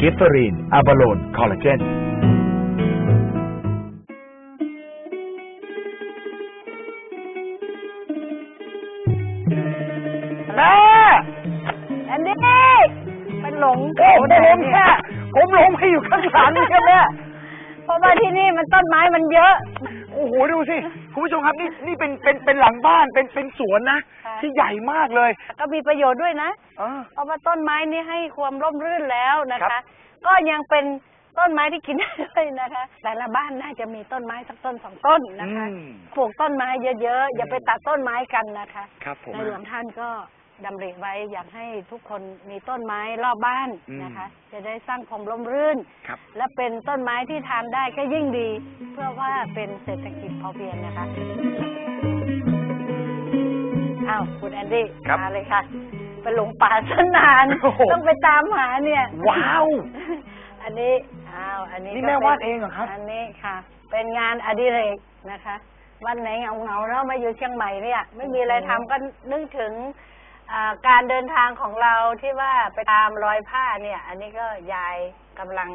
กิฟเฟอรีนอะบาโลนคอลลาเจนแม่แอนดี้เป็นหลงโอ้ผมล้มแค่ผมล้มให้อยู่ข้างหลังเนี่ยแม่เพราะว่าที่นี่มันต้นไม้มันเยอะ โอ้โหดูสิ คุณผู้ชมครับนี่นี่เป็นเป็นเป็นหลังบ้านเป็นเป็นสวนนะค่ะ ที่ใหญ่มากเลยก็มีประโยชน์ด้วยนะอ่า เพราะว่าต้นไม้นี่ให้ความร่มรื่นแล้วนะครัคะ บ ก็ยังเป็นต้นไม้ที่กินได้ด้วยนะคะ แต่ละบ้านน่าจะมีต้นไม้สักต้นสองต้นนะคะอืม ปลูกต้นไม้เยอะๆอย่าไปตัดต้นไม้กันนะคะครับผม ในหลวงท่านก็ ดำริไว้อยากให้ทุกคนมีต้นไม้รอบบ้านนะคะ จะได้สร้างความร่มรื่นครับและเป็นต้นไม้ที่ทานได้ก็ยิ่งดี เพื่อว่าเป็นเศรษฐกิจพอเพียงนะคะอ้าวคุณแอนดี้ครับมาเลยค่ะไปหลงป่าสนานโอ้โหต้องไปตามหาเนี่ย ว้าว อันนี้อ้าวอันนี้นี่ก็แม่ป็วาดเองเหรอครับ อันนี้ค่ะ เป็นงานอดิเรกนะคะวันไหนเหงาเงาๆเนาะมาอยู่เชียงใหม่เนี่ย ไม่มีอะไรทำก็นึกถึงอ่า การเดินทางของเราที่ว่าไปตามรอยผ้าเนี่ย อันนี้ก็ยายกำลัง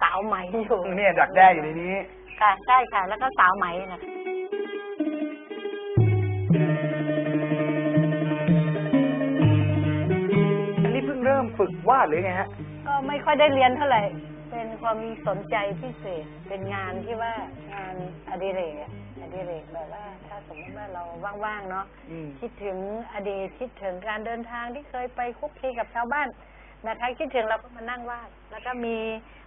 สาวไหมอยู่เนี่ยดักแด้อยู่ในนี้ ค่ะใช่ค่ะ แล้วก็สาวไหมนะคะอันนี้เพิ่งเริ่มฝึกวาดหรือไงฮะ ก็ไม่ค่อยได้เรียนเท่าไหร่ เป็นความสนใจพิเศษเป็นงานที่ว่างานอดิเรกอะอดิเรกแบบว่า ถ้าสมมติว่าเราว่างๆเนาะอืม คิดถึงอดีตคิดถึงการเดินทางที่เคยไปคุกคีกับชาวบ้านนะคะ คิดถึงเราก็มานั่งวาดแล้วก็มี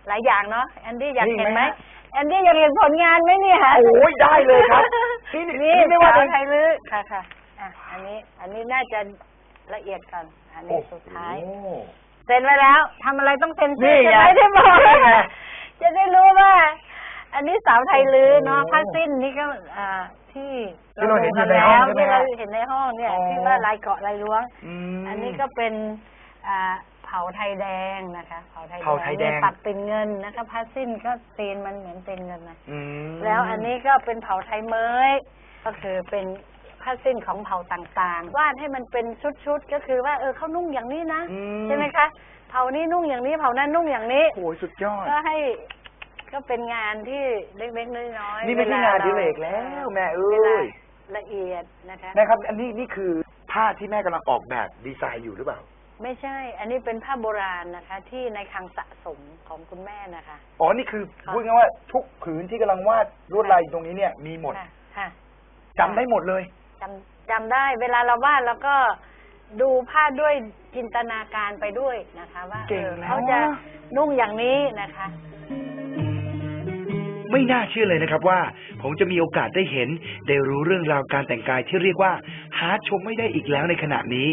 หลายอย่างเนาะแอนดี้อยากเห็นไหมนี่ไหมฮะแอนดี้อยากเห็นผลงานไหมเนี่ยโอ้ยได้เลยครับนี่นี่นี่นี่ไม่ว่าสจะวไทยลื้อค่ะค่ะอะอันนี้ อันนี้น่าจะละเอียดก่อนอันนี้สุดท้าย โอ้ เซ็นไว้แล้วทำอะไรต้องเซ็นนี่ชื่อไงใช่ไหมที่บอกนี่ไง จะได้รู้ว่า อันนี้สาวไทยลื้อเนาะโอ้ผ้าสิ้นนี่ก็อ่าที่ที่เราเห็นอยู่ดูในกัห้องแล้วใช่ไหมที่เราฮะเห็นในห้องเนี่ยอ๋อ ที่ว่าลายเกาะลายล้วงมอันนี้ก็เป็นอ่าเผาไทยแดงนะคะ เผาไทยเผาไทยแดง นี่ปักเป็นเงินนะคะผ้าสิ้นก็ตีนมันเหมือนเป็นเงินนะ อืม แล้วอันนี้ก็เป็นเผาไทยเมยก็คือเป็น ผ้าสิ้นของเผ่าต่างๆวาดให้มันเป็นชุดๆก็คือว่าเออเขานุ่งอย่างนี้นะอืใช่ไหมคะเผานี้นุ่งอย่างนี้เผานั้นนุ่งอย่างนี้ โอ้ยสุดยอด ก็ให้ก็เป็นงานที่เล็กๆน้อยๆนี่ไม่ใช่วลงานอดิรเรกแล้วแม่เอ้เวยลาละเอียดนะคะแม่ครับ อันนี้นี่คือผ้าที่แม่กำลังออกแบบดีไซน์อยู่หรือเปล่า ไม่ใช่ อันนี้เป็นผ้าโบราณนะคะ ที่ในคลังสะสมของคุณแม่นะคะอ๋อ นี่คือค่ะพูดง่ายๆว่าทุกผืนที่กำลังวาดลวดลายอยู่ตรงนี้เนี่ยมีหมดค่ะค่ะจำได้หมดเลย จำจำได้ เวลาเราวาดแล้วก็ดูผ้าด้วยจินตนาการไปด้วยนะคะ ว่าเก่งออแล้ว เขาจะอะนุ่งอย่างนี้นะคะ ไม่น่าเชื่อเลยนะครับว่า ผมจะมีโอกาสได้เห็น ได้รู้เรื่องราวการแต่งกายที่เรียกว่า หาชมไม่ได้อีกแล้วในขณะนี้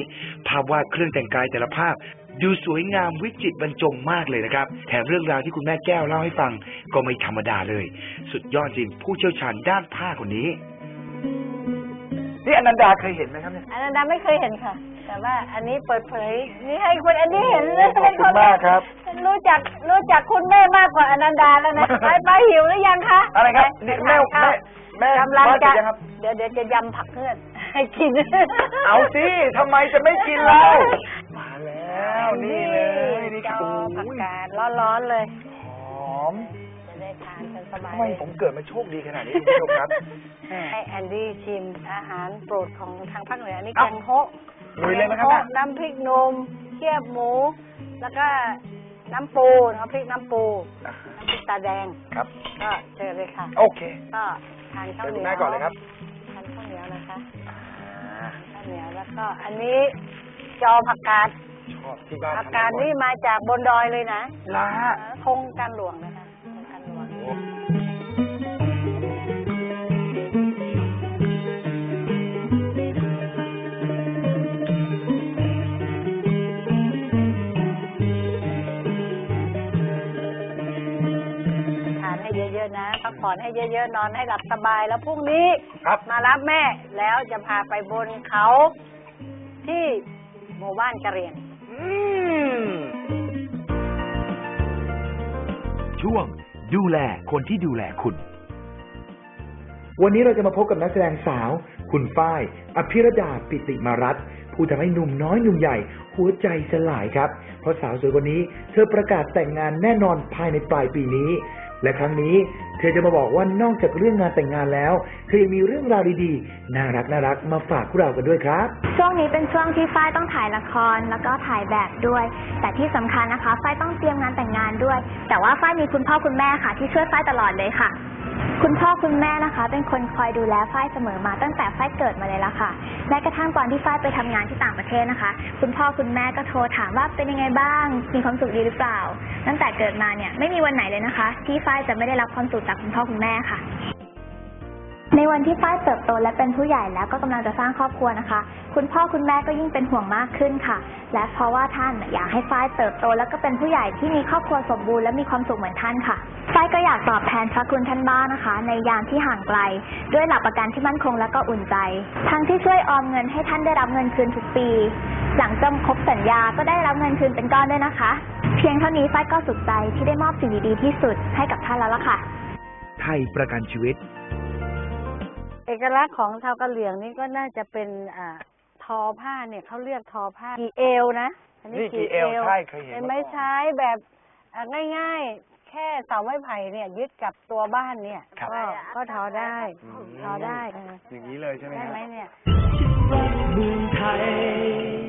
ภาพวาดเครื่องแต่งกายแต่ละภาพ ดูสวยงามวิจิตรบรรจงมากเลยนะครับ แถมเรื่องราวที่คุณแม่แก้วเล่าให้ฟัง ก็ไม่ธรรมดาเลย สุดยอดจริงผู้เชี่ยวชาญด้านผ้าคนนี้ นี่อนันดาเคยเห็นไหมครับเนี่ยอันนั้นดาไม่เคยเห็นค่ะ แต่ว่าอันนี้เปิดเผย นี่ให้คุณอันนี้เห็นเลยขอบคุณมากครับ รู้จักรู้จักคุณแม่มากกว่าอนันดาแล้วนะไปไปหิวหรือยังคะอะไรครับไปนี่ไปแม่ทานข้าวแม่แม่กำลังวาดเสร็จะจยังครับเดี๋ยวเดี๋ยวจะยำผักเพื่อนให้กิน เอาสิทำไมจะไม่กินเรามาแล้วนี่เลยนี่จคืออโอ้ผักยกาดร้อนๆเลยหอมจะได้ทานกันสบายทำไมเลยผมเกิดมาโชคดีขนาดนี้คุณผู้ชมครับแม่ให้แอนดี้ชิมอาหารโปรดของทางภาคเหนือนี่แกเอ้างโฮะลุยเลยไหมครับแกงแม่โฮะน้ำพริกนมเคี่ยวหมู แล้วก็น้ำปูน้ำพริกน้ำปูอะน้ำพริกตาแดงครับ ก็เชิญเลยค่ะ โอเคก็ทานข้าวเชิญเหคุนีณยวแม่ก่อนเลยครับทานข้าวเหนียวนะคะอ่าข้าวเหนียวแล้วก็อันนี้จอผักกาดชอบที่บ้านผักกาดนี่มาจากบนดอยเลยนะลาธงการหลวงนะคะ ทานให้เยอะๆนะพักผ่อนให้เยอะๆนอนให้หลับสบายแล้วพรุ่งนี้ครับ มารับแม่แล้วจะพาไปบนเขาที่หมู่บ้านกะเหรียงอืมช่วง ดูแลคนที่ดูแลคุณ วันนี้เราจะมาพบกับนักแสดงสาว คุณฝ้าย อภิรดาปิติมารัตน์ผู้ผู้ทำให้หนุ่มน้อยหนุ่มใหญ่ หัวใจสลายครับ เพราะสาวสวยคนนี้ เธอประกาศแต่งงานแน่นอนภายในปลายปีนี้ และครั้งนี้ เธอจะมาบอกว่านอกจากเรื่องงานแต่งงานแล้ว เธอยังมีเรื่องราวดีๆน่ารักน่ารักๆมาฝากพวกเรากันด้วยครับ ช่วงนี้เป็นช่วงที่ฝ้ายต้องถ่ายละครแล้วก็ถ่ายแบบด้วย แต่ที่สำคัญนะคะฝ้ายต้องเตรียมงานแต่งงาน ด้วย แต่ว่าฝ้ายมีคุณพ่อคุณแม่ค่ะ ที่ช่วยฝ้ายตลอดเลยค่ะ คุณพ่อคุณแม่นะคะ เป็นคนคอยดูแลฝ้ายเสมอมาตั้งแต่ฝ้ายเกิดมาเลยละค่ะแม้กระทั่งตอนที่ฝ้ายไปทำงานที่ต่างประเทศนะคะ คุณพ่อคุณแม่ก็โทรถามว่าเป็นยังไงบ้างมีความสุขดีหรือเปล่า ตั้งแต่เกิดมาเนี่ยไม่มีวันไหนเลยนะคะ ที่ฝ้ายจะไม่ได้รับความสุขจากคุณพ่อคุณแม่ค่ะ ในวันที่ฝ้ายเติบโตและเป็นผู้ใหญ่แล้วก็กำลังจะสร้างครอบครัวนะคะ คุณพ่อคุณแม่ก็ยิ่งเป็นห่วงมากขึ้นค่ะ และเพราะว่าท่านอยากให้ฝ้ายเติบโต แล้วก็เป็นผู้ใหญ่ที่มีครอบครัวสมบูรณ์และมีความสุขเหมือนท่านค่ะฝ้ายก็อยากตอบแทนพระคุณท่านบ้างนะคะ ในยามที่ห่างไกล ด้วยหลักประกันที่มั่นคงและก็อุ่นใจ ทั้งที่ช่วยออมเงินให้ท่านได้รับเงินคืนทุกปี หลังจำครบสัญญาก็ได้รับเงินคืนเป็นก้อนด้วยนะคะ เพียงเท่านี้ฝ้ายก็สุขใจที่ได้มอบสิ่งดีๆที่สุดให้กับท่านแล้วล่ะค่ะ ไทยประกันชีวิต เอกลักษณ์ของชาวกะเหรี่ยงนี่ก็น่าจะเป็นอ่าทอผ้าเนี่ยเขาเรียกทอผ้ากี่เอวนะอันี่กี่เอวใช่เคยเห็นเป็นมาไม้ก่อนใช้แบบอะง่ายๆ แค่เสาไม้ไผ่เนี่ย ยึดกับตัวบ้านเนี่ย ครับ ก็ก็ทอได้อืมทอได้เอออย่างนี้เลยใช่ไหมได้ฮะ ไหมเนี่ย เมืองไทย